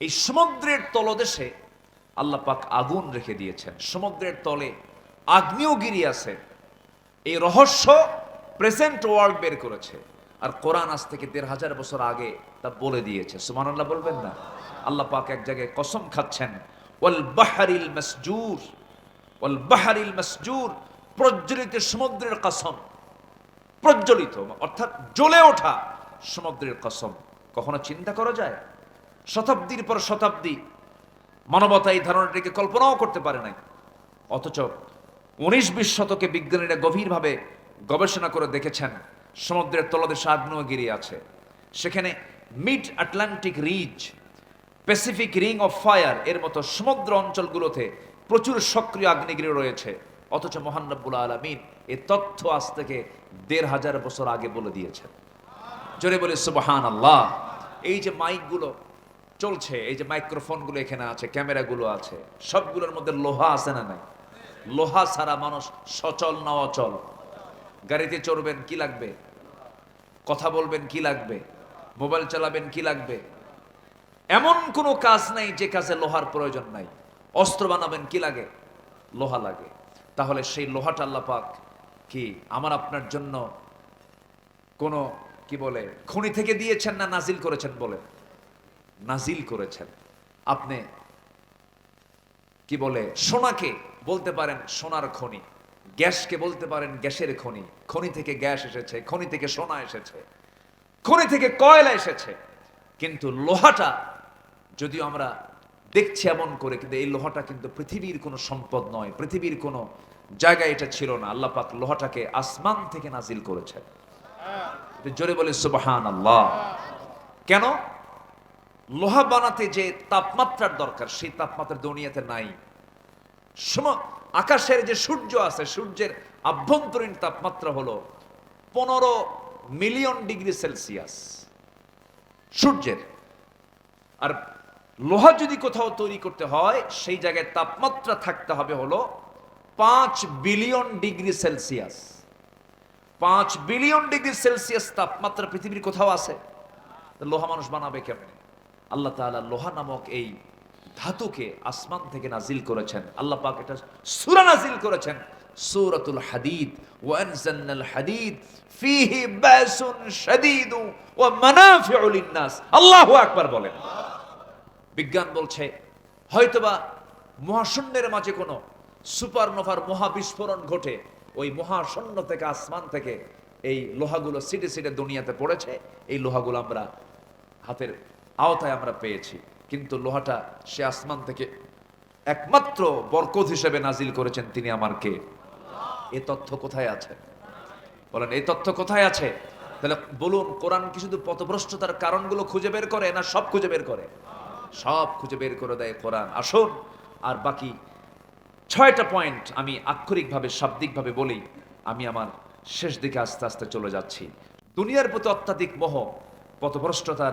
এই সমুদ্রের তলদেশে আল্লাহ পাক আগুন রেখে দিয়েছেন। সমুদ্রের তলে আগ্নেয়গিরি আছে। এই রহস্য প্রেজেন্ট ওয়ার্ল্ড বের করেছে। আর কোরআন আজ থেকে দেড় হাজার বছর আগে তা বলে দিয়েছে। সুমান আল্লাহ বলবেন না? আল্লাহ পাক এক জায়গায় কসম খাচ্ছেন, ওয়াল বাহারিল মাসজুর, ওয়াল বাহারিল মাসজুর, প্রজ্বলিত সমুদ্রের কসম। প্রজ্বলিত, অর্থাৎ জ্বলে ওঠা সমুদ্রের কসম। কখনো চিন্তা করা যায়? শতাব্দীর পর শতাব্দী মানবতা এই ধারণাটিকে কল্পনাও করতে পারে নাই। অথচ উনিশ বিশ শতকে বিজ্ঞানীরা গভীরভাবে গবেষণা করে দেখেছেন, সমুদ্রের তলদেশে আগ্নেয়গিরি আছে। সেখানে mid Atlantic ridge, Pacific ring of fire এর মতো সমুদ্র অঞ্চলগুলোতে প্রচুর সক্রিয় আগ্নেয়গিরি রয়েছে। অথচ মহান রব্বুল আলমিন এ তথ্য আজ থেকে দেড় হাজার বছর আগে বলে দিয়েছেন। জোরে বলে সুবহান আল্লাহ এই যে মাইকগুলো চলছে, এই যে মাইক্রোফোনগুলো এখানে আছে, ক্যামেরাগুলো আছে, সবগুলোর মধ্যে লোহা আছে না নাই? লোহা ছাড়া মানুষ সচল না অচল। গাড়িতে চড়বেন কি লাগবে? কথা বলবেন কি লাগবে? মোবাইল চালাবেন কি লাগবে? এমন কোনো কাজ নাই যে কাজে লোহার প্রয়োজন নাই। অস্ত্র বানাবেন কি লাগে? লোহা লাগে। তাহলে সেই লোহাটা আল্লাহ পাক কি আমার আপনার জন্য কোনো, কি বলে, খনি থেকে দিয়েছেন না নাজিল করেছেন বলে? নাজিল করেছেন। আপনি কি বলে, সোনাকে বলতে পারেন সোনার খনি, গ্যাসকে বলতে পারেন গ্যাসের খনি খনি থেকে গ্যাস এসেছে, খনি থেকে সোনা এসেছে, খনি থেকে কয়লা এসেছে। কিন্তু লোহাটা যদিও আমরা দেখছি এমন করে, কিন্তু এই লোহাটা কিন্তু পৃথিবীর কোনো সম্পদ নয়, পৃথিবীর কোনো জায়গায় এটা ছিল না। আল্লাহ পাক লোহাটাকে আসমান থেকে নাজিল করেছেন। জোরে বলে সুবহান আল্লাহ কেন? লোহা বানাতে যে তাপমাত্রার দরকার, সেই তাপমাত্রা দুনিয়াতে নাই। সম- আকাশের যে সূর্য আছে, সূর্যের আভ্যন্তরীণ তাপমাত্রা হলো পনেরো মিলিয়ন ডিগ্রি সেলসিয়াস। সূর্যের। আর লোহা যদি কোথাও তৈরি করতে হয়, সেই জায়গায় তাপমাত্রা থাকতে হবে হলো পাঁচ বিলিয়ন ডিগ্রি সেলসিয়াস। পাঁচ বিলিয়ন ডিগ্রি সেলসিয়াস তাপমাত্রা পৃথিবীর কোথাও আছে? লোহা মানুষ বানাবে কেমনে? আল্লাহ তাআলা লোহা নামক এই ধাতুকে আসমান থেকে নাজিল করেছেন। আল্লাহ পাক এটা সূরা নাজিল করেছেন। সূরাতুল হাদিদ। ওয়া আনজালনাল হাদিদ ফীহি বাসুন শাদীদু ওয়া মানাফিউ লিন-নাস। আল্লাহু আকবার বলেন। বিজ্ঞান বলছে, হয়তোবা মহাশূন্যের মাঝে কোনো সুপারনোভার মহাবিস্ফোরণ ঘটে, ওই মহাশূন্য থেকে আসমান থেকে এই লোহাগুলো সিটে সিটে দুনিয়াতে পড়েছে, এই লোহাগুলো আমরা হাতের আওতায় আমরা পেয়েছি। কিন্তু লোহাটা সে আসমান থেকে একমাত্র বরকত হিসেবে নাজিল করেছেন তিনি আমার কে? এ তথ্য কোথায় আছে? বলেন এই তথ্য কোথায় আছে? তাহলে বলুন, কোরআন কি শুধু পথভ্রষ্টতার কারণগুলো খুঁজে বের করে না সব খুঁজে বের করে? সব খুঁজে বের করে দেয় কোরআন। আসুন, আর বাকি ছয়টা পয়েন্ট আমি আক্ষরিকভাবে, শাব্দিকভাবে বলি। আমি আমার শেষ দিকে আস্তে আস্তে চলে যাচ্ছি। দুনিয়ার প্রতি অত্যাধিক মোহ, পথভ্রষ্টতার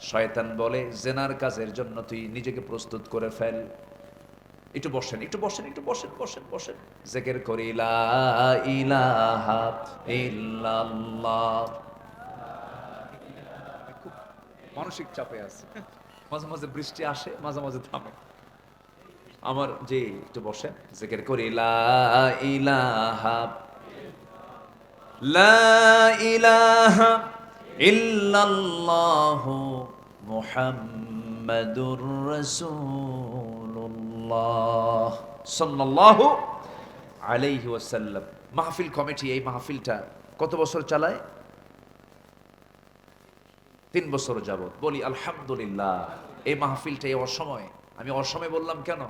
শয়তান বলে জেনার কাজের জন্য তুই নিজেকে প্রস্তুত করে ফেল। একটু বসেন একটু বসেন একটু বসেন বসেন বসেন। জেকের করি ইলাহা ইল্লাল্লাহ। মানসিক চাপে আছে। মাঝে মাঝে বৃষ্টি আসে মাঝে মাঝে থামে। আমার যে একটু বসেন। জেকের করি লা ইলাহা মুহাম্মাদুর রাসূলুল্লাহ সাল্লাল্লাহু আলাইহি ওয়াসাল্লাম। মাহফিল কমিটি, এই মাহফিলটা কত বছর চালায়? তিন বছর যাব বলি, আলহামদুলিল্লাহ। এই মাহফিলটা এই অসময়ে। আমি অসময়ে বললাম কেন?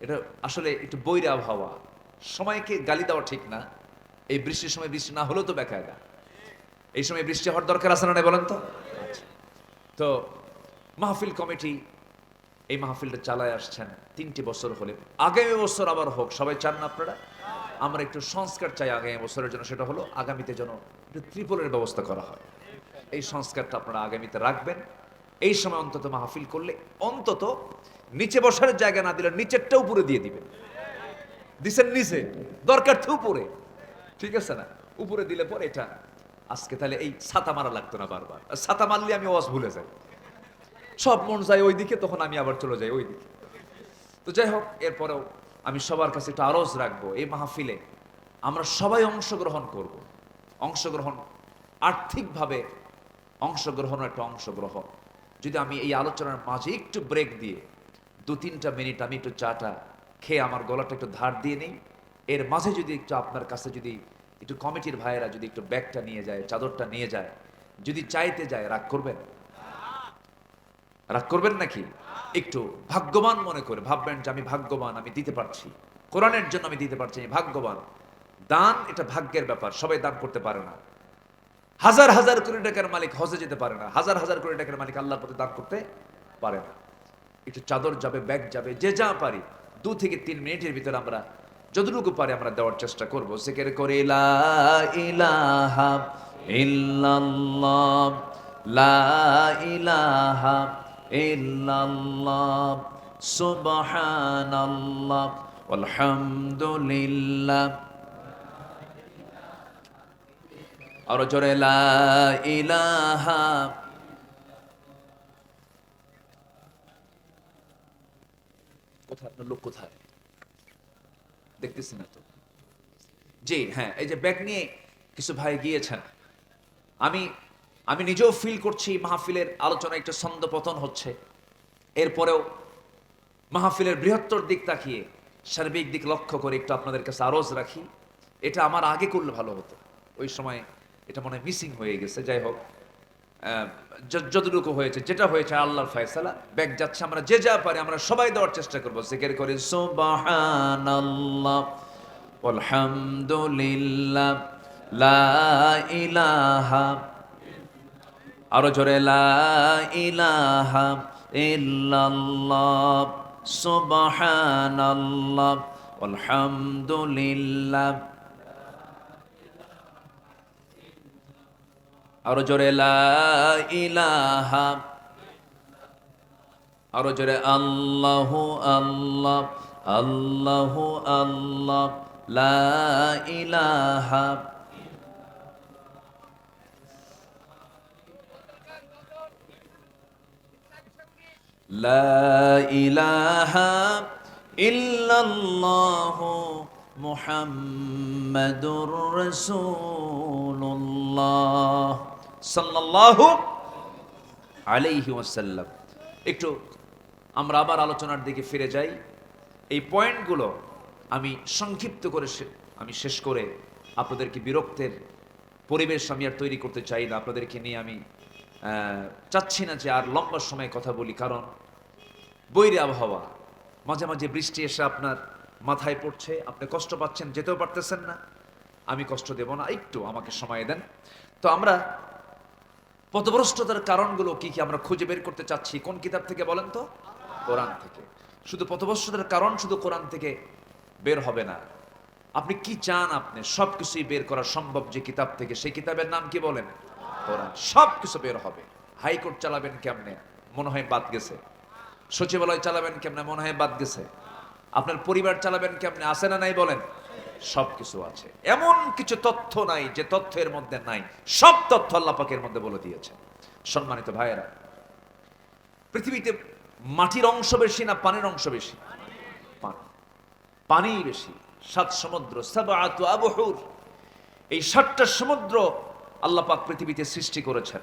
এটা আসলে একটু বৈর আবহাওয়া সময়কে গালি দেওয়া ঠিক না। এই বৃষ্টির সময় বৃষ্টি না হলেও তো বেকায়দা। এই সময় বৃষ্টি হওয়ার দরকার আছে না বলেন তো? আচ্ছা। তো মাহফিল কমিটি এই মাহফিলটা চালায় আসছেন তিনটি বছর হলে। আগামী বছর আবার হোক, সবাই চান না আপনারা? আমরা একটু সংস্কার চাই আগামী বছরের জন্য, সেটা হলো আগামীতে যেন একটু ত্রিপলের ব্যবস্থা করা হয়। এই সংস্কারটা আপনারা আগামীতে রাখবেন। এই সময় অন্তত মাহফিল করলে অন্তত নিচে বসার জায়গা না দিলে নিচেরটা উপরে দিয়ে দিবেন। দিছেন নিচে, দরকার তো উপরে। ঠিক আছে না? উপরে দিলে পরে এটা আজকে তাহলে এই ছাতা মারা লাগতো না বারবার। ছাতা মারলে আমি ওয়াজ ভুলে যাই। সব মন যায় ওই দিকে তখন আমি আবার চলে যাই ওই দিকে তো যাই হোক, এরপরেও আমি সবার কাছে একটু আরজ রাখব, এই মাহফিলে আমরা সবাই অংশগ্রহণ করব। অংশগ্রহণ, আর্থিকভাবে অংশগ্রহণ একটা অংশগ্রহণ যদি আমি এই আলোচনার মাঝে একটু ব্রেক দিয়ে দু তিনটা মিনিট আমি একটু চাটা খেয়ে আমার গলাটা একটু ধার দিয়ে নিই, এর মাঝে যদি একটু আপনার কাছে যদি একটু কমিটির ভাইয়েরা যদি একটু ব্যাগটা নিয়ে যায়, চাদরটা নিয়ে যায়, যদি চাইতে যায়, রাগ করবেন? রাগ করবেন নাকি? একটু ভাগ্যবান মনে করে ভাববেন যে আমি ভাগ্যবান, আমি দিতে পারছি। কোরআনের জন্য আমি দিতে পারছি, আমি ভাগ্যবান। দান এটা ভাগ্যের ব্যাপার, সবাই দান করতে পারে না। হাজার হাজার কোটি টাকার মালিক হজে যেতে পারে না। হাজার হাজার কোটি টাকার মালিক আল্লাহর পথে দান করতে পারে না। একটু চাদর যাবে, ব্যাগ যাবে, যে যা পারি, দু থেকে তিন মিনিটের ভিতরে আমরা যতটুকু পারি আমরা দেওয়ার চেষ্টা করব। সেকের করে ইলাহা ইল্লাল্লাহ, লা ইলাহা ইল্লাল্লাহ, সুবহানাল্লাহ আলহামদুলিল্লাহ আরও জোরে, লা ইলাহা। কোথায়? লোক কোথায়? দেখতেছি না তো জি হ্যাঁ এই যে ব্যাগ নিয়ে কিছু ভাই গিয়েছেন। আমি আমি নিজেও ফিল করছি মাহফিলের আলোচনা একটু ছন্দপতন হচ্ছে। এরপরেও মাহফিলের বৃহত্তর দিক তাকিয়ে, সার্বিক দিক লক্ষ্য করে একটু আপনাদের কাছে আরজ রাখি, এটা আমার আগে করলে ভালো হতো। ওই সময় এটা মনে মিসিং হয়ে গেছে, যাই হোক। যতটুকু হয়েছে, যেটা হয়েছে আল্লাহর ফয়সালা, ব্যাগ যাচ্ছে, আমরা যে যা পারি আমরা সবাই দেওয়ার চেষ্টা করব। জিকির করে, সুবহানাল্লাহ আলহামদুলিল্লাহ লা ইলাহা আরও জোরে ইলাহা ইল্লাল্লাহ, সুবহানাল্লাহ, আলহামদুলিল্লাহ। আরও জোরে ইলাহা, আরও জোরে, আল্লাহ আল্লাহ আল্লাহ আল্লাহ, লা ইলাহা। লা ইলাহা ইল্লাল্লাহ মুহাম্মাদুর রাসূলুল্লাহ সাল্লাল্লাহু আলাইহি ওয়াসাল্লাম। একটু আমরা আবার আলোচনার দিকে ফিরে যাই। এই পয়েন্টগুলো আমি সংক্ষিপ্ত করে আমি শেষ করে আপনাদেরকে বিরক্তের পরিবেশ আমি আর তৈরি করতে চাই না। আপনাদেরকে নিয়ে আমি চাচ্ছি না যে আর লম্বা সময় কথা বলি, কারণ বৈরী আবহাওয়া, মাঝে মাঝে বৃষ্টি এসে আপনার মাথায় পড়ছে, আপনি কষ্ট পাচ্ছেন, যেতেও পারতেছেন না। আমি কষ্ট দেব না, একটু আমাকে সময় দেন। তো আমরা পথভ্রষ্টতার কারণগুলো কি কি আমরা খুঁজে বের করতে চাচ্ছি, কোন কিতাব থেকে বলেন তো? কোরআন থেকে। শুধু পথভ্রষ্টতার কারণ, শুধু কোরআন থেকে বের হবে না। আপনি কি চান আপনি? সব কিছুই বের করা সম্ভব যে কিতাব থেকে। সেই কিতাবের নাম কি বলেন? কোরআন সব কিছু বের হবে। হাইকোর্ট চালাবেন কেমনে? মনে হয় বাদ গেছে। সচিবালয় চালাবেন কেমনে? মনে হয় বাদ গেছে। আপনার পরিবার চালাবেন কেমনে? আছে না নাই বলেন? সব কিছু আছে। এমন কিছু তথ্য নাই যে তথ্যের মধ্যে নাই। সব তথ্য আল্লাহ পাকের মধ্যে বলে দিয়েছে সম্মানিত ভাইয়েরা, পৃথিবীতে মাটির অংশ বেশি না পানির অংশ বেশি? পানি। বেশি। সাত সমুদ্র, সাবাআতু আবহুর। এই সাতটা সমুদ্র আল্লাহ পাক পৃথিবীতে সৃষ্টি করেছেন।